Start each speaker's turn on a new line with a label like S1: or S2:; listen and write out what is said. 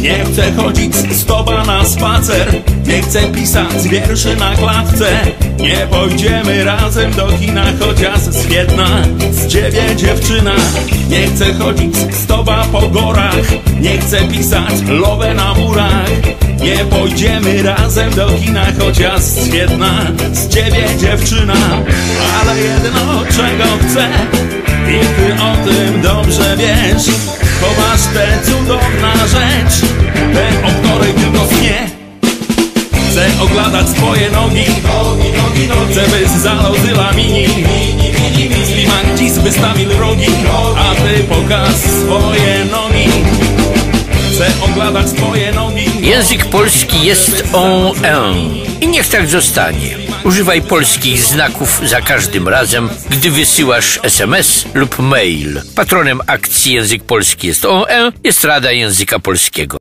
S1: Nie chcę chodzić z tobą na spacer. Nie chcę pisać wierszy na klatce. Nie pójdziemy razem do kina Chociaż świetna z ciebie dziewczyna. Nie chcę chodzić z tobą po gorach. Nie chcę pisać lowę na murach. Nie pójdziemy razem do kina Chociaż świetna z ciebie dziewczyna. Ale jedno czego chcę i ty o tym dobrze wiesz Chowasz tę cudowna rzecz Chcę oglądać twoje nogi Chcę byś zalozyła mini Ślimak dziś wystawił rogi A ty pokaż swoje nogi Chcę oglądać twoje nogi
S2: Język polski jest on un i niech tak zostanie. Używaj polskich znaków za każdym razem, gdy wysyłasz SMS lub mail. Patronem akcji Język Polski jest ON, jest Rada Języka Polskiego.